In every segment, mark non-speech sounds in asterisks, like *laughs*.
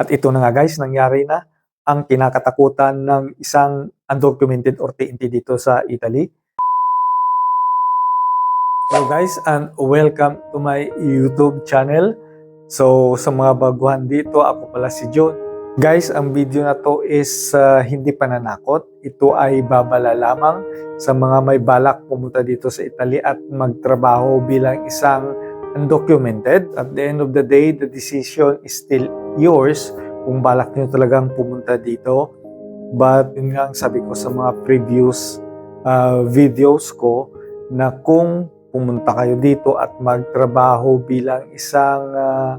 At ito na nga guys, nangyari na ang kinakatakutan ng isang undocumented or TNT dito sa Italy. Hello guys and welcome to my YouTube channel. So sa mga baguhan dito, ako pala si John. Guys, ang video na to is uh, hindi pananakot. Ito ay babala lamang sa mga may balak pumunta dito sa Italy at magtrabaho bilang isang undocumented. At the end of the day, the decision is still yours kung balak nyo talagang pumunta dito. But yun nga ang sabi ko sa mga previous uh, videos ko na kung pumunta kayo dito at magtrabaho bilang isang uh,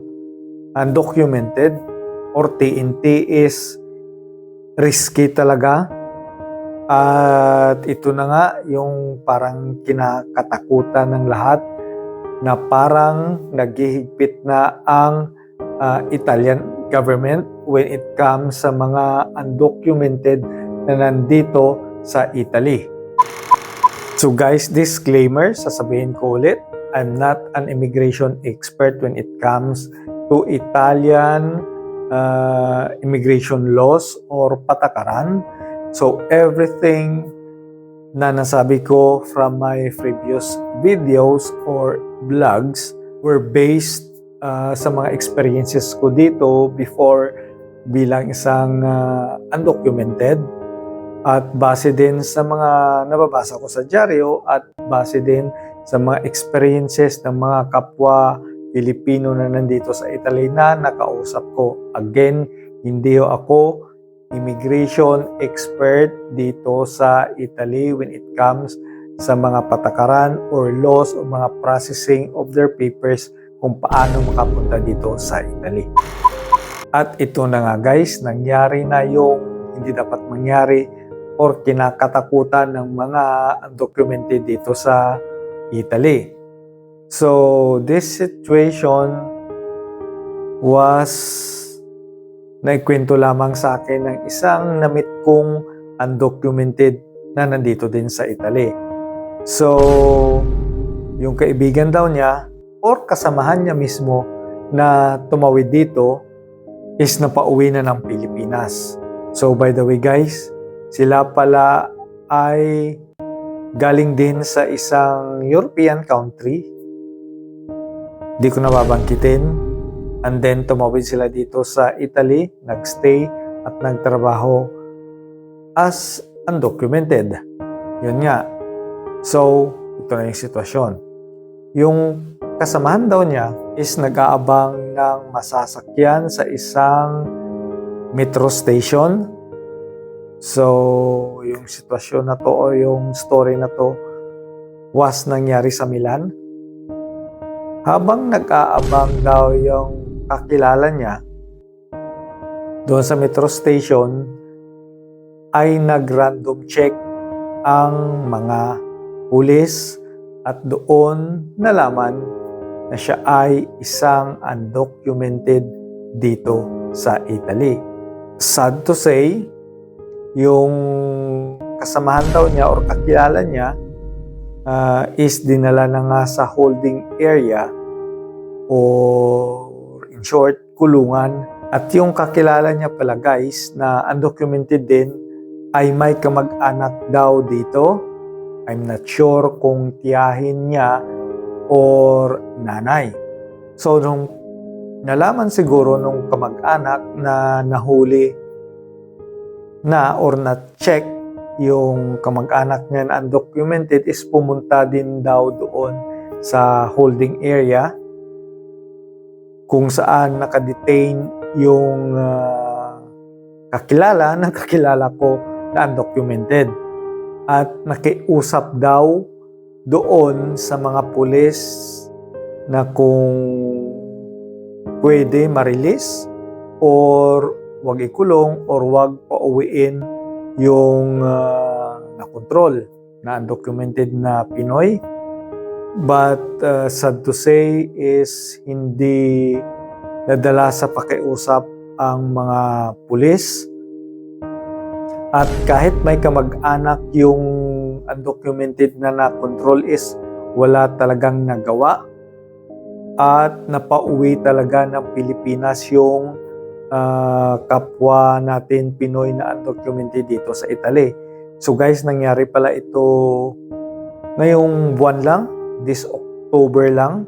undocumented or TNT is risky talaga. At ito na nga yung parang kinakatakutan ng lahat na parang naghihigpit na ang uh, Italian government when it comes sa mga undocumented na nandito sa Italy. So guys, disclaimer, sasabihin ko ulit, I'm not an immigration expert when it comes to Italian uh, immigration laws or patakaran. So everything na nasabi ko from my previous videos or vlogs were based uh, sa mga experiences ko dito before bilang isang uh, undocumented at base din sa mga nababasa ko sa dyaryo at base din sa mga experiences ng mga kapwa Pilipino na nandito sa Italy na nakausap ko. Again, hindi ako immigration expert dito sa Italy when it comes sa mga patakaran or laws o mga processing of their papers kung paano makapunta dito sa Italy. At ito na nga guys, nangyari na yung hindi dapat mangyari or kinakatakutan ng mga undocumented dito sa Italy. So, this situation was naikwento lamang sa akin ng isang namit kong undocumented na nandito din sa Italy. So, yung kaibigan daw niya or kasamahan niya mismo na tumawid dito is napauwi na ng Pilipinas. So, by the way guys, sila pala ay galing din sa isang European country Di ko nababangkitin. And then tumawid sila dito sa Italy, nagstay at nagtrabaho as undocumented. Yun nga. So, ito na yung sitwasyon. Yung kasamahan daw niya is nag-aabang ng masasakyan sa isang metro station. So, yung sitwasyon na to o yung story na to was nangyari sa Milan habang nag-aabang daw yung kakilala niya doon sa metro station, ay nag-random check ang mga pulis at doon nalaman na siya ay isang undocumented dito sa Italy. Sad to say, yung kasamahan daw niya or kakilala niya uh, is dinala na nga sa holding area or in short, kulungan. At yung kakilala niya pala guys na undocumented din ay may kamag-anak daw dito. I'm not sure kung tiyahin niya or nanay. So nung nalaman siguro nung kamag-anak na nahuli na or na-check yung kamag-anak niya na undocumented is pumunta din daw doon sa holding area kung saan nakadetain yung uh, kakilala *laughs* ng kakilala ko na undocumented. At nakiusap daw doon sa mga pulis na kung pwede marilis or wag ikulong or wag pauwiin yung uh, na-control na undocumented na Pinoy. But uh, sad to say is hindi nadala sa pakiusap ang mga pulis. At kahit may kamag-anak yung undocumented na na-control is wala talagang nagawa at napauwi talaga ng Pilipinas yung ah, kapwa natin Pinoy na undocumented dito sa Italy. So guys, nangyari pala ito ngayong buwan lang, this October lang.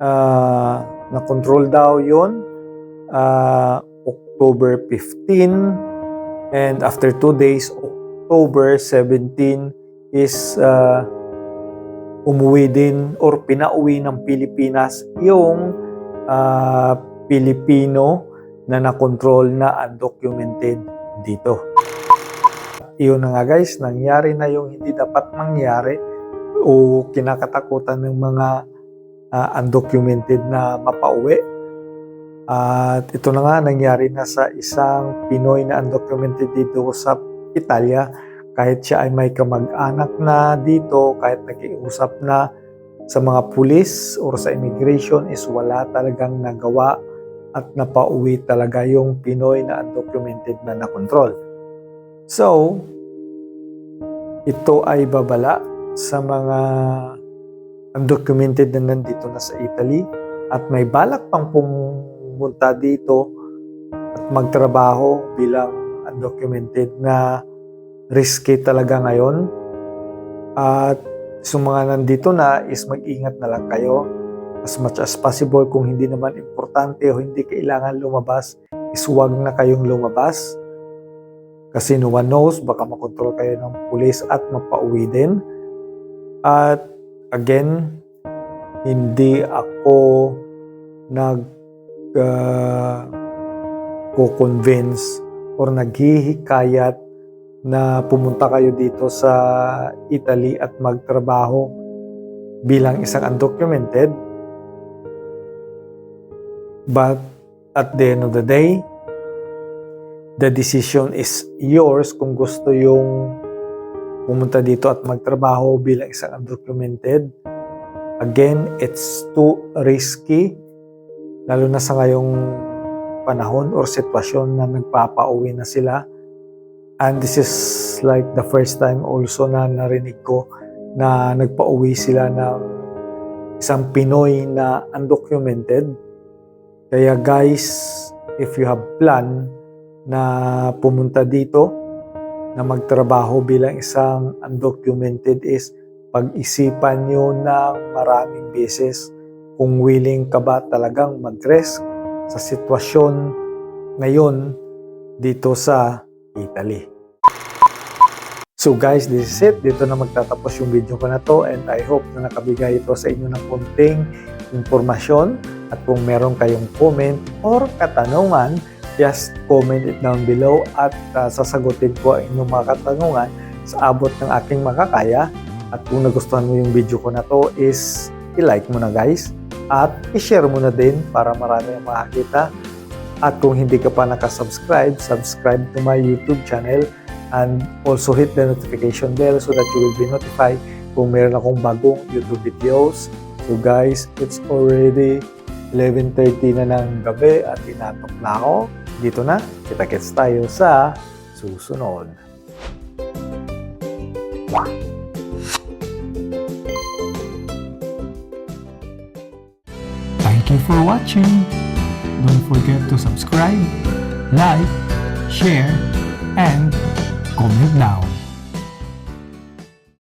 Ah, na-control daw yon ah, October 15 and after two days, October 17 is ah, umuwi din or pinauwi ng Pilipinas yung ah, Pilipino na na-control na undocumented dito. Iyon na nga guys, nangyari na yung hindi dapat mangyari o kinakatakutan ng mga ah, undocumented na mapauwi. At ito na nga, nangyari na sa isang Pinoy na undocumented dito sa Italia. Kahit siya ay may kamag-anak na dito, kahit nakiusap na sa mga pulis or sa immigration is wala talagang nagawa at napauwi talaga yung Pinoy na undocumented na nakontrol. So, ito ay babala sa mga undocumented na nandito na sa Italy at may balak pang pumunta dito at magtrabaho bilang undocumented na risky talaga ngayon. At sa mga nandito na is mag-ingat na lang kayo as much as possible. Kung hindi naman importante o hindi kailangan lumabas is huwag na kayong lumabas. Kasi no one knows baka makontrol kayo ng pulis at mapauwi din. At again hindi ako nag uh, ko-convince or naghihikayat na pumunta kayo dito sa Italy at magtrabaho bilang isang undocumented. But at the end of the day, the decision is yours kung gusto yung pumunta dito at magtrabaho bilang isang undocumented. Again, it's too risky, lalo na sa ngayong panahon or sitwasyon na nagpapauwi na sila. And this is like the first time also na narinig ko na nagpauwi sila ng isang Pinoy na undocumented. Kaya guys, if you have plan na pumunta dito, na magtrabaho bilang isang undocumented is pag-isipan nyo ng maraming beses kung willing ka ba talagang mag-risk sa sitwasyon ngayon dito sa Italy. So guys, this is it. Dito na magtatapos yung video ko na to and I hope na nakabigay ito sa inyo ng konting impormasyon at kung meron kayong comment or katanungan, just comment it down below at uh, sasagutin ko ang inyong mga katanungan sa abot ng aking makakaya at kung nagustuhan mo yung video ko na to is i-like mo na guys at i-share mo na din para marami ang makakita at kung hindi ka pa nakasubscribe, subscribe to my YouTube channel and also hit the notification bell so that you will be notified kung meron akong bagong YouTube videos. So guys, it's already 11.30 na ng gabi at inatok na ako. Dito na, kita-kits tayo sa susunod. Thank you for watching. Don't forget to subscribe, like, share, and comment down.